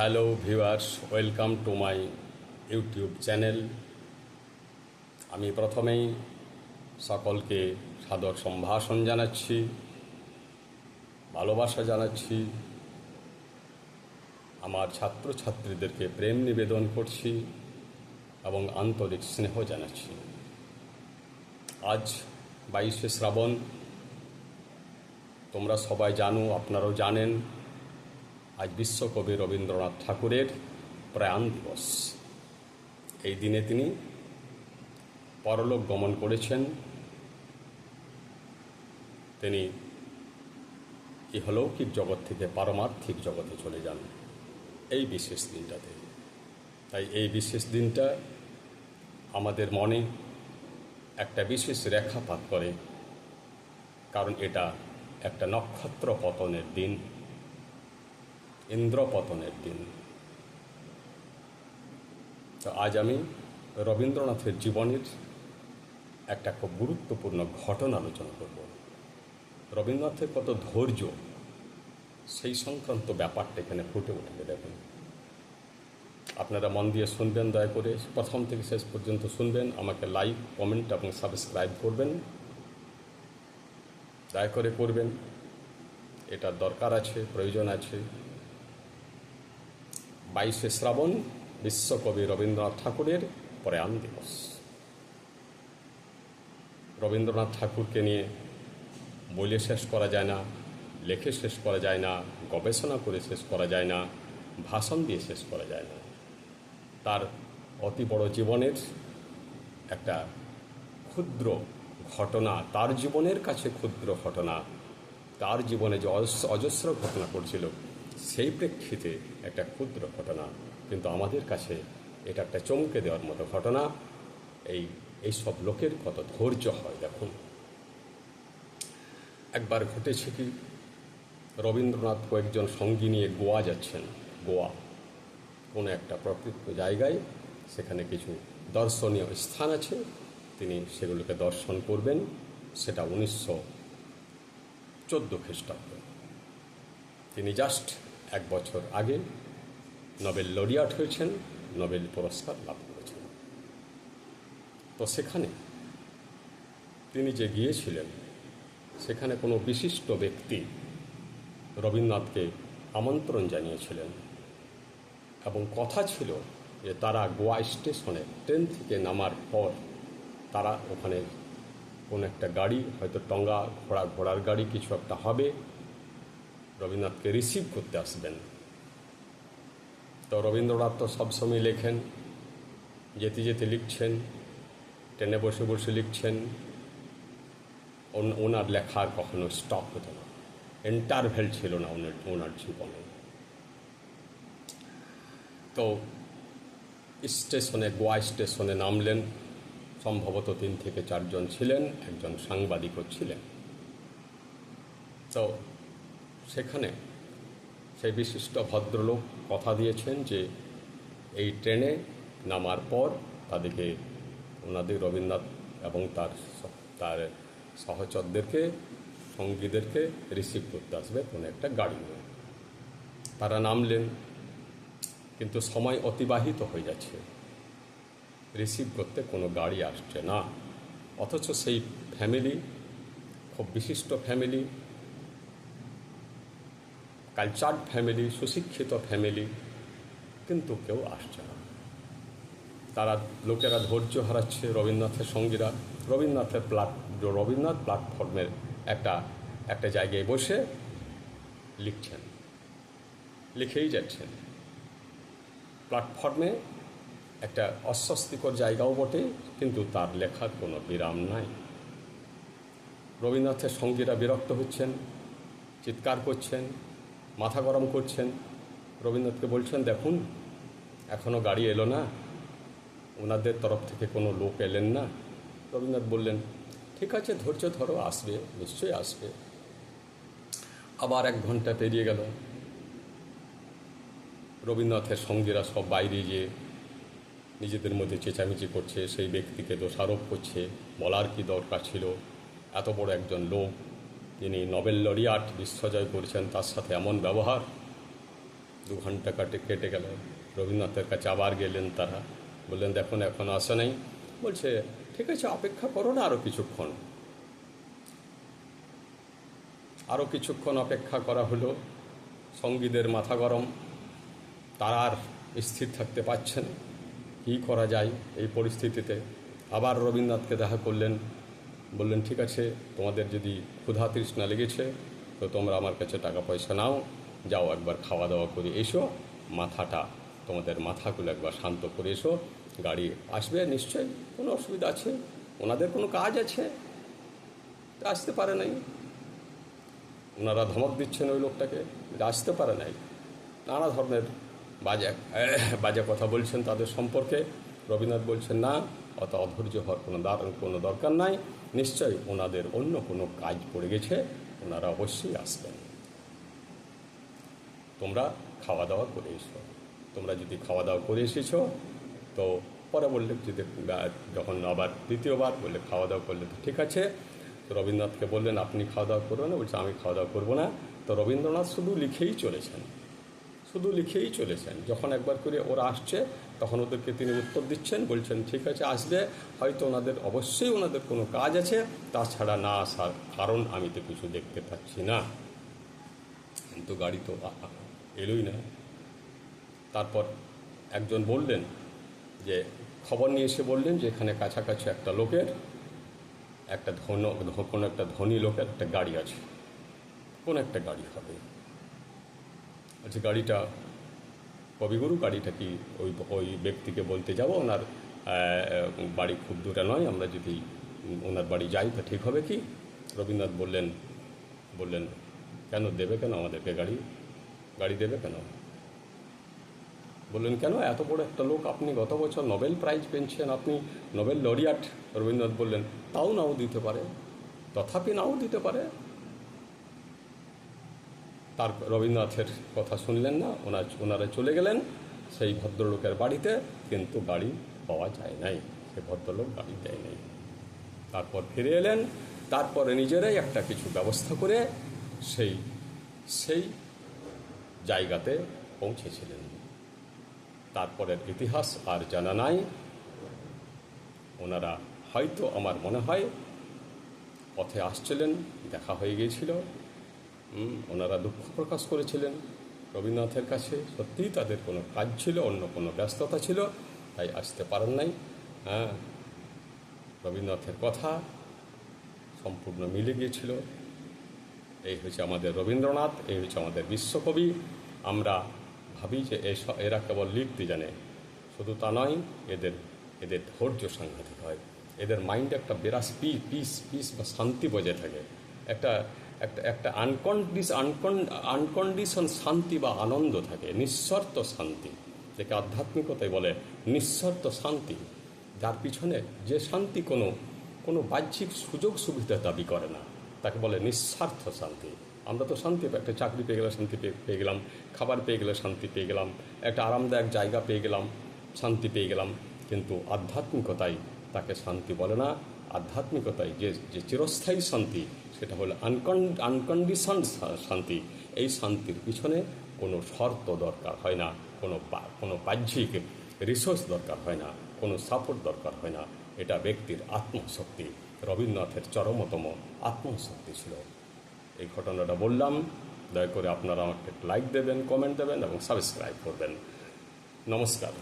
Hello viewers welcome to my YouTube channel আমি প্রথমেই সকলকে সাদর সম্ভাষণ জানাচ্ছি, ভালোবাসা জানাচ্ছি। আমার ছাত্রছাত্রীদেরকে প্রেম নিবেদন করছি এবং আন্তরিক স্নেহ জানাচ্ছি। আজ বাইশে শ্রাবণ। তোমরা সবাই জানো, আপনারাও জানেন আজ বিশ্বকবি রবীন্দ্রনাথ ঠাকুরের প্রয়াণ দিবস। এই দিনে তিনি পরলোক গমন করেছেন। তিনি ইহলৌকিক জগৎ থেকে পারমার্থিক জগতে চলে যান এই বিশেষ দিনটাতে। তাই এই বিশেষ দিনটা আমাদের মনে একটা বিশেষ রেখাপাত করে, কারণ এটা একটা নক্ষত্র পতনের দিন। ইন্দ্রপতনের দিন। তো আজ আমি রবীন্দ্রনাথের জীবনের একটা খুব গুরুত্বপূর্ণ ঘটনা আলোচনা করব। রবীন্দ্রনাথের কত ধৈর্য, সেই সংক্রান্ত ব্যাপারটা এখানে ফুটে উঠবে, দেখুন। আপনারা মন দিয়ে শুনবেন, দয়া করে প্রথম থেকে শেষ পর্যন্ত শুনবেন, আমাকে লাইক, কমেন্ট এবং সাবস্ক্রাইব করবেন। দয়া করে করবেন। এটার দরকার আছে, প্রয়োজন আছে। বাইশে শ্রাবণ বিশ্বকবি রবীন্দ্রনাথ ঠাকুরের প্রয়াণ দিবস। রবীন্দ্রনাথ ঠাকুরকে নিয়ে বলে শেষ করা যায় না, লেখে শেষ করা যায় না, গবেষণা করে শেষ করা যায় না, ভাষণ দিয়ে শেষ করা যায় না। তার অতি বড় জীবনের একটা ক্ষুদ্র ঘটনা, তার জীবনের কাছে ক্ষুদ্র ঘটনা, তার জীবনে যে অজস্র- ঘটনা ঘটছিল সেই প্রেক্ষিতে একটা ক্ষুদ্র ঘটনা, কিন্তু আমাদের কাছে এটা একটা চমকে দেওয়ার মতো ঘটনা। এই এই সব লোকের কত ধৈর্য হয় দেখুন। একবার ঘটেছে কি, রবীন্দ্রনাথ কয়েকজন সঙ্গী নিয়ে গোয়া যাচ্ছেন, গোয়া। কোনো একটা প্রকৃত জায়গায় সেখানে কিছু দর্শনীয় স্থান আছে, তিনি সেগুলোকে দর্শন করবেন, সেটা উনিশশো চোদ্দ খ্রিস্টাব্দ। তিনি জাস্ট এক বছর আগে নোবেল লরিয়াট হয়েছেন, নোবেল পুরস্কার লাভ করেছেন। তো সেখানে তিনি যে গিয়েছিলেন, সেখানে কোনো বিশিষ্ট ব্যক্তি রবীন্দ্রনাথকে আমন্ত্রণ জানিয়েছিলেন এবং কথা ছিল যে তারা গোয়া স্টেশনে ট্রেন থেকে নামার পর তারা ওখানে কোনো একটা গাড়ি, হয়তো টঙ্গা ঘোড়া, ঘোড়ার গাড়ি কিছু একটা হবে রবীন্দ্রনাথকে রিসিভ করতে আসবেন। তো রবীন্দ্রনাথ তো সবসময় লেখেন, যেতে যেতে লিখছেন, ট্রেনে বসে বসে লিখছেন। ওনার লেখার কখনো স্টপ হতো না। ইন্টারভেল ছিল না ওনার ওনার জীবনে। তো স্টেশনে, গোয়া স্টেশনে নামলেন। সম্ভবত তিন থেকে চারজন ছিলেন, একজন সাংবাদিকও ছিলেন। তো সেখানে সেই বিশিষ্ট ভদ্রলোক কথা দিয়েছেন যে এই ট্রেনে নামার পর তাদেরকে ওনাদের রবীন্দ্রনাথ এবং তার তার সহচরদেরকে, সঙ্গীদেরকে রিসিভ করতে আসবে কোনো একটা গাড়ি নিয়ে। তারা নামলেন, কিন্তু সময় অতিবাহিত হয়ে যাচ্ছে। রিসিভ করতে কোনো গাড়ি আসছে না। অথচ সেই ফ্যামিলি খুব বিশিষ্ট ফ্যামিলি কালচার্ড ফ্যামিলি, সুশিক্ষিত ফ্যামিলি, কিন্তু কেউ আসছে না। তারা লোকেরা ধৈর্য হারাচ্ছে রবীন্দ্রনাথের সঙ্গীরা। রবীন্দ্রনাথের প্লাট, রবীন্দ্রনাথ প্ল্যাটফর্মের একটা একটা জায়গায় বসে লিখছেন। লিখেই যাচ্ছেন। প্ল্যাটফর্মে একটা অস্বস্তিকর জায়গাও বটে, কিন্তু তার লেখার কোনো বিরাম নাই। রবীন্দ্রনাথের সঙ্গীরা বিরক্ত হচ্ছেন, চিৎকার করছেন মাথা গরম করছেন। রবীন্দ্রনাথকে বলছেন, দেখুন এখনও গাড়ি এলো না। ওনাদের তরফ থেকে কোনো লোক এলেন না। রবীন্দ্রনাথ বললেন, ঠিক আছে, ধৈর্য ধরো, আসবে, নিশ্চয়ই আসবে। আবার এক ঘণ্টা পেরিয়ে গেল। রবীন্দ্রনাথের সঙ্গীরা সব বাইরে গিয়ে নিজেদের মধ্যে চেঁচামেচি করছে, সেই ব্যক্তিকে দোষারোপ করছে, বলার কি দরকার ছিল? এত বড় একজন লোক যিনি নোবেল লরিয়াট বিশ্বজয় করেছেন, তার সাথে এমন ব্যবহার। দু ঘণ্টা কাটে, কেটে গেল। রবীন্দ্রনাথের কাছে আবার গেলেন তারা। বললেন, দেখুন, এখন আসে নাই। বলছে, ঠিক আছে, অপেক্ষা করো না আরও কিছুক্ষণ। আরও কিছুক্ষণ অপেক্ষা করা হলো। সঙ্গীদের মাথা গরম। তারা আর স্থির থাকতে পারছেন। কী করা যায় এই পরিস্থিতিতে? আবার রবীন্দ্রনাথকে দেখা করলেন। বললেন, ঠিক আছে, তোমাদের যদি ক্ষুধা তৃষ্ণা লেগেছে, তো তোমরা আমার কাছে টাকা পয়সা নাও, যাও একবার খাওয়া দাওয়া করে এসো, মাথাটা, তোমাদের মাথাগুলো একবার শান্ত করে এসো, গাড়ি আসবে নিশ্চয়ই কোনো অসুবিধা আছে, ওনাদের কোনো কাজ আছে? আসতে পারে নাই। ওনারা ধমক দিচ্ছেন ওই লোকটাকে? আসতে পারে নাই। নানা ধরনের বাজে বাজে কথা বলছেন তাদের সম্পর্কে। রবীন্দ্রনাথ বলছেন, না অত অধৈর্য হওয়ার কোনো কোনো দরকার নাই। নিশ্চয়ই ওনাদের অন্য কোনো কাজ পড়ে গেছে, ওনারা অবশ্যই আসবেন। তোমরা খাওয়া দাওয়া করে এসো। তোমরা যদি খাওয়া দাওয়া করে এসেছ, তো পরে বললে যদি যখন আবার দ্বিতীয়বার বললে খাওয়া দাওয়া করলে তো ঠিক আছে। তো রবীন্দ্রনাথকে বললেন, আপনি খাওয়া দাওয়া করবেন বলছে, আমি খাওয়া দাওয়া করব না। তো রবীন্দ্রনাথ শুধু লিখেই চলেছেন। শুধু লিখেই চলেছেন। যখন একবার করে ওরা আসছে, তখন ওদেরকে তিনি উত্তর দিচ্ছেন, বলছেন, ঠিক আছে, আসবে। হয়তো ওনাদের, অবশ্যই ওনাদের কোনো কাজ আছে। তাছাড়া না আসার কারণ আমি তো কিছু দেখতে পাচ্ছি না। কিন্তু গাড়ি তো এলোই না। তারপর একজন বললেন যে, খবর নিয়ে এসে বললেন যে, এখানে কাছাকাছি একটা লোকের, একটা ধন কোনো একটা ধনী লোকের একটা গাড়ি আছে। কোন একটা গাড়ি হবে। আচ্ছা গাড়িটা কবিগুরু গাড়িটা কি ওই ওই ব্যক্তিকে বলতে যাব? ওনার বাড়ি খুব দূরে নয়, আমরা যদি ওনার বাড়ি যাই, তো ঠিক হবে কি? রবীন্দ্রনাথ বললেন বললেন, কেন দেবে কেন আমাদেরকে গাড়ি? গাড়ি দেবে কেন? বললেন, কেন? এত বড় একটা লোক, আপনি গত বছর নোবেল প্রাইজ পেয়েছেন, আপনি নোবেল লরিয়াট। রবীন্দ্রনাথ বললেন, তাও নাও দিতে পারে। তথাপি নাও দিতে পারে। তার রবীন্দ্রনাথের কথা শুনলেন না, ওনার ওনারা চলে গেলেন সেই ভদ্রলোকের বাড়িতে, কিন্তু গাড়ি পাওয়া যায় নাই। সে ভদ্রলোক গাড়ি দেয় নাই। তারপর ফিরে এলেন, তারপরে নিজেরাই একটা কিছু ব্যবস্থা করে সেই সেই জায়গাতে পৌঁছেছিলেন। তারপরের ইতিহাস আর জানা নাই। ওনারা হয়তো আমার মনে হয় পথে আসছিলেন, দেখা হয়ে গিয়েছিল। ওনারা দুঃখ প্রকাশ করেছিলেন। রবীন্দ্রনাথের কাছে সত্যিই তাদের কোনো কাজ ছিল, অন্য কোনো ব্যস্ততা ছিল, তাই আসতে পারেন নাই। হ্যাঁ রবীন্দ্রনাথের কথা সম্পূর্ণ মিলে গিয়েছিল। এই হচ্ছে আমাদের রবীন্দ্রনাথ, এই হচ্ছে আমাদের বিশ্বকবি। আমরা ভাবি যে এরা কেবল লিখতে জানে। শুধু তা নয়, এদের এদের ধৈর্য সাংঘাতিক হয়। এদের মাইন্ড একটা বিরাস পি পিস পিস বা শান্তি বজায় থাকে। একটা একটা একটা আনকন্ডিস আনকন আনকন্ডিশন শান্তি বা আনন্দ থাকে, নিঃশর্ত শান্তি। যাকে আধ্যাত্মিকতায় বলে নিঃশর্ত শান্তি। যার পিছনে যে শান্তি কোনো কোনো বাহ্যিক সুযোগ সুবিধা দাবি করে না, তাকে বলে নিঃস্বার্থ শান্তি। আমরা তো শান্তি একটা চাকরি পেয়ে গেলে শান্তি পেয়ে গেলাম, খাবার পেয়ে গেলে শান্তি পেয়ে গেলাম, একটা আরামদায়ক জায়গা পেয়ে গেলাম, শান্তি পেয়ে গেলাম। কিন্তু আধ্যাত্মিকতায় তাকে শান্তি বলে না আধ্যাত্মিকতায় যে যে চিরস্থায়ী শান্তি, সেটা হলো আনকন আনকন্ডিশন শান্তি, এই শান্তির পিছনে কোনো শর্ত দরকার হয় না, কোনো কোনো বাহ্যিক রিসোর্স দরকার হয় না, কোনো সাপোর্ট দরকার হয় না। এটা ব্যক্তির আত্মশক্তি, রবীন্দ্রনাথের চরমতম আত্মশক্তি ছিল। এই ঘটনাটা বললাম, দয়া করে আপনারা আমাকে লাইক দেবেন কমেন্ট দেবেন এবং সাবস্ক্রাইব করবেন। নমস্কার।